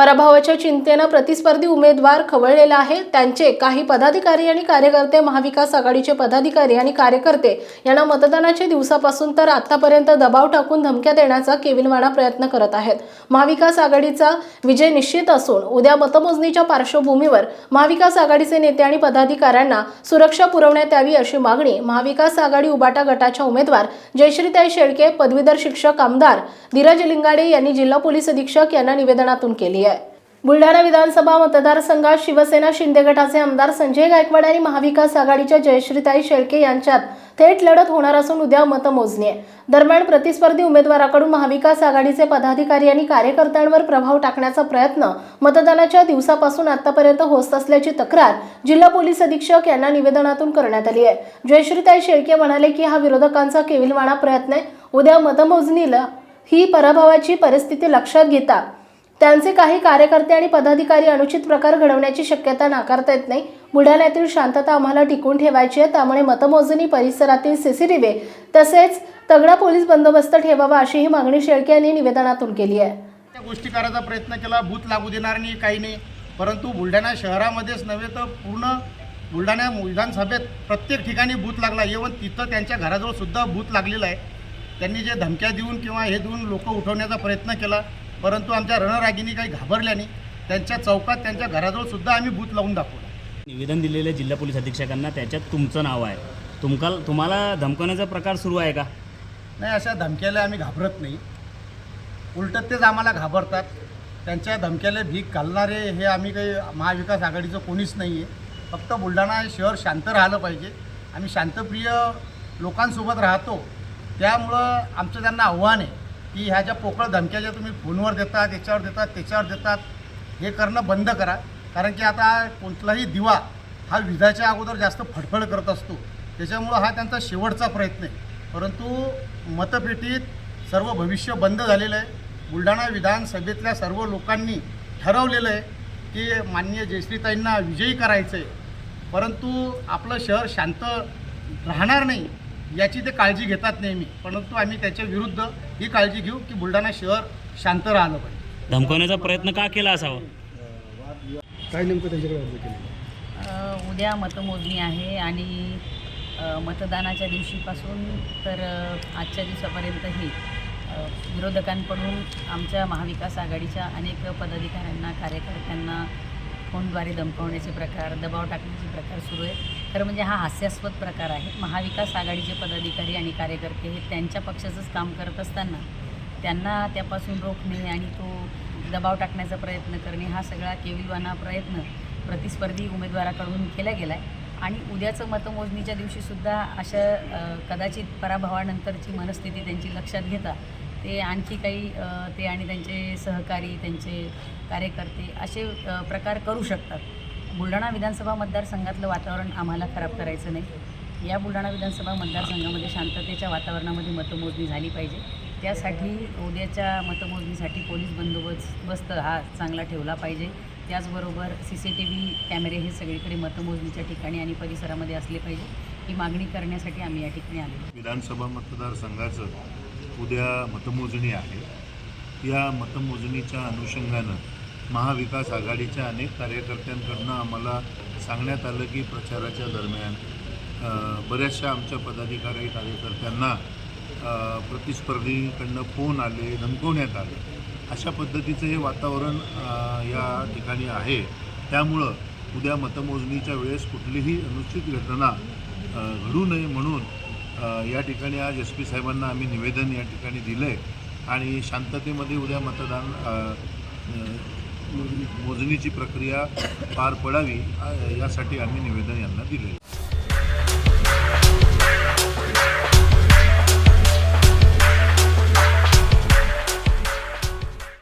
पराभवाच्या चिंतेनं प्रतिस्पर्धी उमेदवार खवळलेला आहे. त्यांचे काही पदाधिकारी आणि कार्यकर्ते महाविकास आघाडीचे पदाधिकारी आणि कार्यकर्ते यांना मतदानाच्या दिवसापासून तर आतापर्यंत दबाव टाकून धमक्या देण्याचा केविलवाणा प्रयत्न करत आहेत. महाविकास आघाडीचा विजय निश्चित असून उद्या मतमोजणीच्या पार्श्वभूमीवर महाविकास आघाडीचे नेते आणि पदाधिकाऱ्यांना सुरक्षा पुरवण्यात यावी अशी मागणी महाविकास आघाडी उबाटा गटाच्या उमेदवार जयश्रीताई शेळके पदवीधर शिक्षक आमदार धीरज लिंगाडे यांनी जिल्हा पोलीस अधीक्षक यांना निवेदनातून केली आहे. बुलढाणा विधानसभा मतदारसंघात शिवसेना शिंदे गटाचे आमदार संजय गायकवाड आणि महाविकास आघाडीच्या जयश्रीताई शेळके यांच्यात थेट लढत होणार असून उद्या मतमोजणी आहे. दरम्यान प्रतिस्पर्धी उमेदवाराकडून महाविकास आघाडीचे पदाधिकारी आणि कार्यकर्त्यांवर प्रभाव टाकण्याचा प्रयत्न मतदानाच्या दिवसापासून आतापर्यंत होत असल्याची तक्रार जिल्हा पोलीस अधीक्षक यांना निवेदनातून करण्यात आली आहे. जयश्रीताई शेळके म्हणाले की हा विरोधकांचा केविलवाणा प्रयत्न आहे. उद्या मतमोजणीला ही पराभवाची परिस्थिती लक्षात घेता त्यांचे काही कार्यकर्ते आणि पदाधिकारी अनुचित प्रकार घडवण्याची शक्यता नाकारता येत नाही. बुलढाण्यातील शांतता आम्हाला टिकून ठेवायची आहे त्यामुळे मतमोजणी परिसरातील सीसीटीव्ही तसेच तगडा पोलीस बंदोबस्त ठेवावा अशी ही मागणी शेळके यांनी निवेदनातून केली आहे. त्या गोष्टी करायचा प्रयत्न केला भूत लागू देणार नाही काही नाही. परंतु बुलढाणा शहरामध्येच नव्हे तर पूर्ण बुलढाणा विधानसभेत प्रत्येक ठिकाणी भूत लागला. इवन तिथं त्यांच्या घराजवळ सुद्धा भूत लागलेला आहे. त्यांनी जे धमक्या देऊन किंवा हे देऊन लोक उठवण्याचा प्रयत्न केला परंतु आमच्या रणरागिनी काही घाबरल्या नाही. त्यांच्या चौकात त्यांच्या घराजवळ सुद्धा आम्ही बूथ लावून दाखवला. निवेदन दिलेले जिल्हा पोलीस अधीक्षकांना त्याच्यात तुमचं नाव आहे. तुमका तुम्हाला धमकवण्याचा प्रकार सुरू आहे का? नाही अशा धमक्याला आम्ही घाबरत नाही. उलटत तेच आम्हाला घाबरतात. त्यांच्या धमक्याला भीक घालणारे हे आम्ही काही महाविकास आघाडीचं कोणीच नाही आहे फक्त बुलढाणा हे शहर शांत राहिलं पाहिजे. आम्ही शांतप्रिय लोकांसोबत राहतो. त्यामुळं आमचं त्यांना आव्हान आहे. की ह्या ज्या पोकळ धमक्या ज्या तुम्ही फोनवर देतात याच्यावर देतात त्याच्यावर देतात हे करणं बंद करा. कारण की आता कोणताही दिवा हा विजाच्या अगोदर जास्त फडफड करत असतो. त्याच्यामुळं हा त्यांचा शेवटचा प्रयत्न आहे. परंतु मतपेटीत सर्व भविष्य बंद झालेलं आहे. बुलढाणा विधानसभेतल्या सर्व लोकांनी ठरवलेलं आहे की माननीय जयश्रीताईंना विजयी करायचं आहे परंतु आपलं शहर शांत राहणार नाही. याची ते काळजी घेतात नेहमी. परंतु आम्ही त्याच्या विरुद्ध ही काळजी घेऊ की बुलढाणा शहर शांत राहिलं पाहिजे. धमकवण्याचा प्रयत्न का केला असावा? काय नेमकं त्यांच्याकडे अर्ज केले? उद्या मतमोजणी आहे आणि मतदानाच्या दिवशीपासून तर आजच्या दिवसापर्यंतही विरोधकांकडून आमच्या महाविकास आघाडीच्या अनेक पदाधिकाऱ्यांना कार्यकर्त्यांना फोनद्वारे धमकावण्याचे प्रकार दबाव टाकण्याचे प्रकार सुरू आहे खरं म्हणजे हा हास्यास्पद प्रकार आहे. महाविकास आघाडीचे पदाधिकारी आणि कार्यकर्ते हे त्यांच्या पक्षाचंच काम करत असताना त्यांना त्यापासून रोखणे आणि तो दबाव टाकण्याचा प्रयत्न करणे हा सगळा केविलवाना प्रयत्न प्रतिस्पर्धी उमेदवाराकडून केला गेला आहे आणि उद्याचं मतमोजणीच्या दिवशीसुद्धा अशा कदाचित पराभवानंतरची मनस्थिती त्यांची लक्षात घेता ते आणखी काही ते आणि त्यांचे सहकारी त्यांचे कार्यकर्ते असे प्रकार करू शकतात. बुलढाणा विधानसभा मतदारसंघातलं वातावरण आम्हाला खराब करायचं नाही. या बुलढाणा विधानसभा मतदारसंघामध्ये शांततेच्या वातावरणामध्ये मतमोजणी झाली पाहिजे. त्यासाठी उद्याच्या मतमोजणीसाठी पोलीस बंदोबस्त बस्त हा चांगला ठेवला पाहिजे. त्याचबरोबर सी सी टी व्ही कॅमेरे हे सगळीकडे मतमोजणीच्या ठिकाणी आणि परिसरामध्ये असले पाहिजे. ही मागणी करण्यासाठी आम्ही या ठिकाणी आलो विधानसभा मतदारसंघाचं उद्या मतमोजणी आहे. या मतमोजणीच्या अनुषंगानं महाविकास आघाडीच्या अनेक कार्यकर्त्यांकडनं आम्हाला सांगण्यात आलं की प्रचाराच्या दरम्यान बऱ्याचशा आमच्या पदाधिकारी कार्यकर्त्यांना प्रतिस्पर्धीकडनं फोन आले धमकवण्यात आले. अशा पद्धतीचं हे वातावरण या ठिकाणी आहे. त्यामुळं उद्या मतमोजणीच्या वेळेस कुठलीही अनुचित घटना घडू नये म्हणून या ठिकाणी आज एस पी साहेबांना आम्ही निवेदन या ठिकाणी दिलं आहे आणि शांततेमध्ये उद्या मतदान मोजणीची प्रक्रिया पार पडावी यासाठी आम्ही निवेदन यांना दिले